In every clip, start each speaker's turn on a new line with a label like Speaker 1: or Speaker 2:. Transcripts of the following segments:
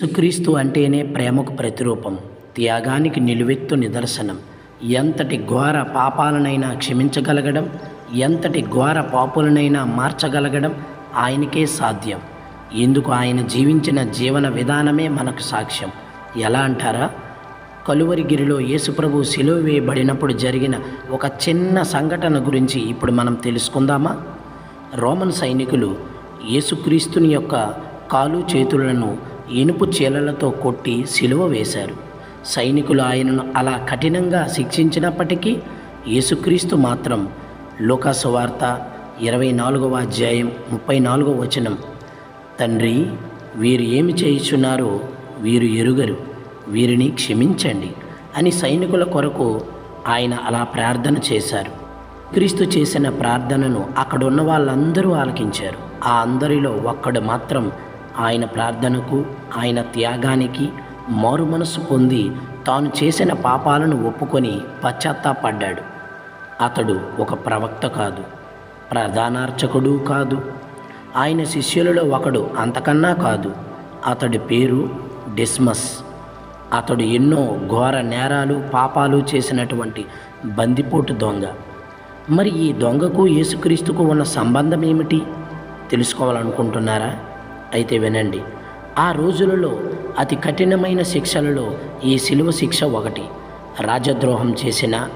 Speaker 1: యేసుక్రీస్తు అంటేనే ప్రేమకు ప్రతిరూపం త్యాగానికి నిలువెత్తు నిదర్శనం. ఎంతటి ఘోర పాపాలనైనా క్షమించగలగడం ఎంతటి ఘోర పాపులనైనా మార్చగలగడం ఆయనకే సాధ్యం. ఎందుకు ఆయన జీవించిన జీవన విధానమే మనకు సాక్ష్యం. ఎలా అంటారా? కలువరిగిరిలో యేసుప్రభు సిలువ వేయబడినప్పుడు జరిగిన ఒక చిన్న సంఘటన గురించి ఇప్పుడు మనం తెలుసుకుందామా? రోమన్ సైనికులు యేసుక్రీస్తుని యొక్క కాలు చేతులను ఇనుపు చీలలతో కొట్టి సిలువ వేశారు. సైనికులు ఆయనను అలా కఠినంగా శిక్షించినప్పటికీ యేసుక్రీస్తు మాత్రం లోకాసువార్త ఇరవై నాలుగవ అధ్యాయం ముప్పై నాలుగవ వచనం. తండ్రి వీరు ఏమి చేయుచున్నారో వీరు ఎరుగరు. వీరిని క్షమించండి అని సైనికుల కొరకు ఆయన అలా ప్రార్థన చేశారు. క్రీస్తు చేసిన ప్రార్థనను అక్కడున్న వాళ్ళందరూ ఆలకించారు. ఆ అందరిలో ఒక్కడు మాత్రం ఆయన ప్రార్థనకు ఆయన త్యాగానికి మారు మనసు పొంది తాను చేసిన పాపాలను ఒప్పుకొని పశ్చాత్తాపడ్డాడు. అతడు ఒక ప్రవక్త కాదు ప్రధానార్చకుడు కాదు. ఆయన శిష్యులలో ఒకడు అంతకన్నా కాదు అతడి పేరు డిస్మస్. అతడు ఎన్నో ఘోర నేరాలు పాపాలు చేసినటువంటి బందిపోటు దొంగ. మరి ఈ దొంగకు యేసుక్రీస్తుకు ఉన్న సంబంధం ఏమిటి? తెలుసుకోవాలనుకుంటున్నారా? అయితే వినండి. ఆ రోజులలో అతి కఠినమైన శిక్షలలో ఈ శిలువ శిక్ష ఒకటి. రాజద్రోహం చేసిన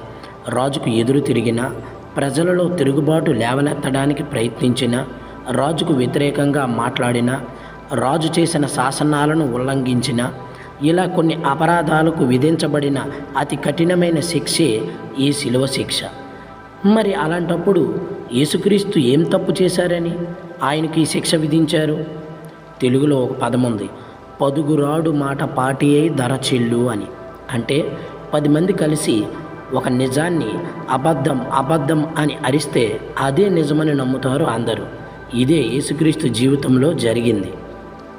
Speaker 1: రాజుకు ఎదురు తిరిగిన ప్రజలలో తిరుగుబాటు లేవనెత్తడానికి ప్రయత్నించిన రాజుకు వ్యతిరేకంగా మాట్లాడిన రాజు చేసిన శాసనాలను ఉల్లంఘించిన ఇలా కొన్ని అపరాధాలకు విధించబడిన అతి కఠినమైన శిక్షే ఈ శిలువ శిక్ష. మరి అలాంటప్పుడు యేసుక్రీస్తు ఏం తప్పు చేశారని? ఆయనకి ఈ శిక్ష విధించారు? తెలుగులో ఒక పదం ఉంది. పదుగురాడు మాట పాటియే ధర చెల్లు అని. అంటే పది మంది కలిసి ఒక నిజాన్ని అబద్ధం అబద్ధం అని అరిస్తే అదే నిజమని నమ్ముతారు అందరూ. ఇదే యేసుక్రీస్తు జీవితంలో జరిగింది.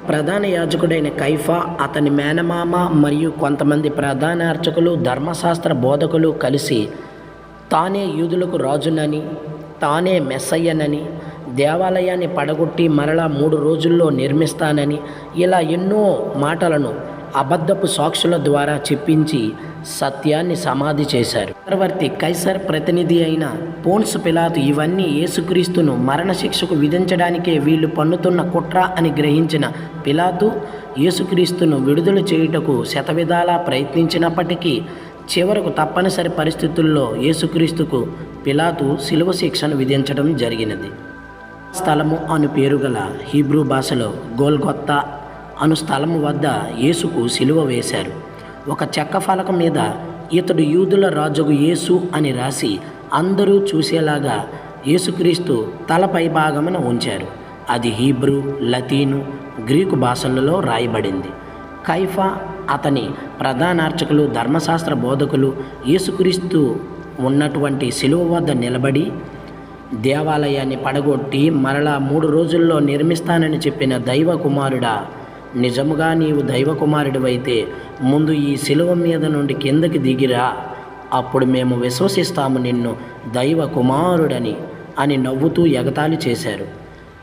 Speaker 1: ప్రధాన యాజకుడైన కైఫా అతని మేనమామ మరియు కొంతమంది ప్రధాన అర్చకులు ధర్మశాస్త్ర బోధకులు కలిసి తానే యూదులకు రాజునని తానే మెస్సయ్యనని దేవాలయాన్ని పడగొట్టి మరలా మూడు రోజుల్లో నిర్మిస్తానని ఇలా ఎన్నో మాటలను అబద్ధపు సాక్షుల ద్వారా చెప్పించి సత్యాన్ని సమాధి చేశారు. చక్రవర్తి కైసర్ ప్రతినిధి అయిన పోన్స్ పిలాతు ఇవన్నీ యేసుక్రీస్తును మరణశిక్షకు విధించడానికే వీళ్ళు పన్నుతున్న కుట్ర అని గ్రహించిన పిలాతు యేసుక్రీస్తును విడుదల చేయుటకు శతవిధాలా ప్రయత్నించినప్పటికీ చివరకు తప్పనిసరి పరిస్థితుల్లో యేసుక్రీస్తుకు పిలాతు శిలువ శిక్షను విధించడం జరిగినది. స్థలము అను పేరు గల హీబ్రూ భాషలో గోల్గొత్తా అను స్థలము వద్ద యేసుకు సిలువ వేశారు. ఒక చెక్క ఫలకం మీద ఇతడు యూదుల రాజుకు యేసు అని రాసి అందరూ చూసేలాగా యేసుక్రీస్తు తలపై భాగమున ఉంచారు. అది హీబ్రూ లతీను గ్రీకు భాషలలో రాయబడింది. కైఫా అతని ప్రధానార్చకులు ధర్మశాస్త్ర బోధకులు యేసుక్రీస్తు ఉన్నటువంటి శిలువ వద్ద నిలబడి దేవాలయాన్ని పడగొట్టి మరలా మూడు రోజుల్లో నిర్మిస్తానని చెప్పిన దైవ కుమారుడా నిజముగా నీవు దైవ కుమారుడివైతే ముందు ఈ శిలువ మీద నుండి కిందకి దిగిరా. అప్పుడు మేము విశ్వసిస్తాము నిన్ను దైవ కుమారుడని అని నవ్వుతూ ఎగతాళి చేశారు.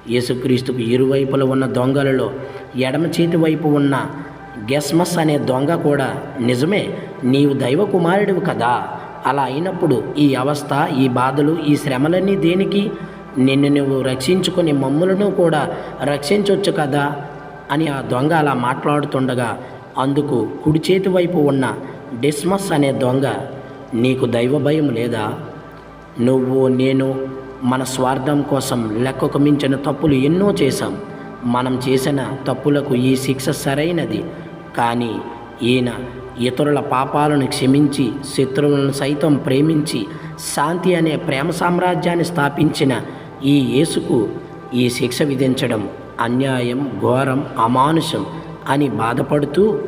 Speaker 1: యేసుక్రీస్తుకు ఇరువైపుల ఉన్న దొంగలలో ఎడమ చేతి వైపు ఉన్న గెస్మస్ అనే దొంగ కూడా నిజమే నీవు దైవ కుమారుడివి కదా అలా అయినప్పుడు ఈ అవస్థ ఈ బాధలు ఈ శ్రమలన్నీ దేనికి? నిన్ను నువ్వు రక్షించుకొని మమ్ములను కూడా రక్షించవచ్చు కదా? అని ఆ దొంగ అలా మాట్లాడుతుండగా అందుకు కుడి చేతి వైపు ఉన్న డిస్మస్ అనే దొంగ నీకు దైవ భయం లేదా? నువ్వు నేను మన స్వార్థం కోసం లెక్కకు మించిన తప్పులు ఎన్నో చేశాం. మనం చేసిన తప్పులకు ఈ శిక్ష సరైనది. కానీ ఈయన ఇతరుల పాపాలను క్షమించి శత్రువులను సైతం ప్రేమించి శాంతి అనే ప్రేమ సామ్రాజ్యాన్ని స్థాపించిన ఈ యేసుకు ఈ శిక్ష విధించడం అన్యాయం ఘోరం అమానుషం అని బాధపడుతూ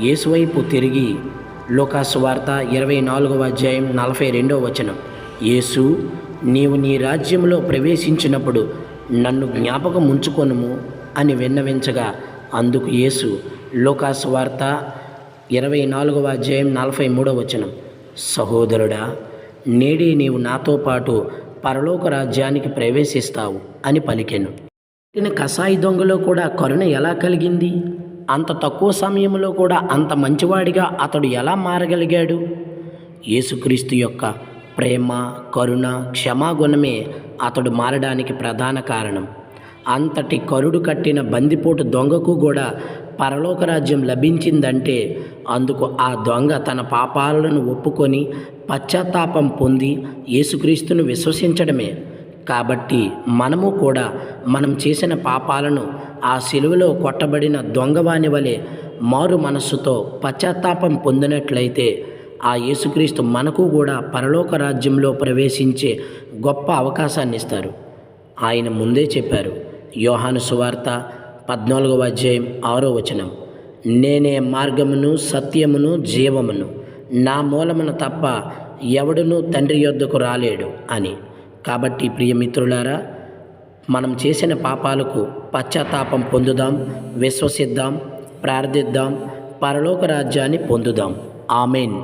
Speaker 1: యేసువైపు తిరిగి లోకాసు వార్త ఇరవై నాలుగవ అధ్యాయం నలభై రెండవ వచనం. యేసు నీవు నీ రాజ్యంలో ప్రవేశించినప్పుడు నన్ను జ్ఞాపకం ఉంచుకొనుము అని విన్నవించగా అందుకు యేసు లోకాసు వార్త ఇరవై నాలుగవ అధ్యాయం నలభై మూడవ వచనం. సహోదరుడా నేడే నీవు నాతో పాటు పరలోక రాజ్యానికి ప్రవేశిస్తావు అని పలికెను. కసాయి దొంగలో కూడా కరుణ ఎలా కలిగింది? అంత తక్కువ సమయంలో కూడా అంత మంచివాడిగా అతడు ఎలా మారగలిగాడు? యేసుక్రీస్తు యొక్క ప్రేమ కరుణ క్షమాగుణమే అతడు మారడానికి ప్రధాన కారణం. అంతటి కరుడు కట్టిన బందిపోటు దొంగకు కూడా పరలోక రాజ్యం లభించిందంటే అందుకు ఆ దొంగ తన పాపాలను ఒప్పుకొని పశ్చాత్తాపం పొంది యేసుక్రీస్తును విశ్వసించడమే. కాబట్టి మనము కూడా మనం చేసిన పాపాలను ఆ సిలువలో కొట్టబడిన దొంగవాని వలె మారు మనస్సుతో పశ్చాత్తాపం పొందినట్లయితే ఆ యేసుక్రీస్తు మనకు కూడా పరలోక రాజ్యంలో ప్రవేశించే గొప్ప అవకాశాన్ని ఇస్తారు. ఆయన ముందే చెప్పారు యోహాను సువార్త పద్నాలుగవ అధ్యాయం ఆరో వచనం. నేనే మార్గమును సత్యమును జీవమును. నా మూలమున తప్ప ఎవడునూ తండ్రి యొద్దకు రాలేడు అని. కాబట్టి ప్రియమిత్రులారా మనం చేసిన పాపాలకు పశ్చాత్తాపం పొందుదాం విశ్వసిద్దాం ప్రార్థిద్దాం పరలోక రాజ్యాన్ని పొందుదాం. ఆమెన్.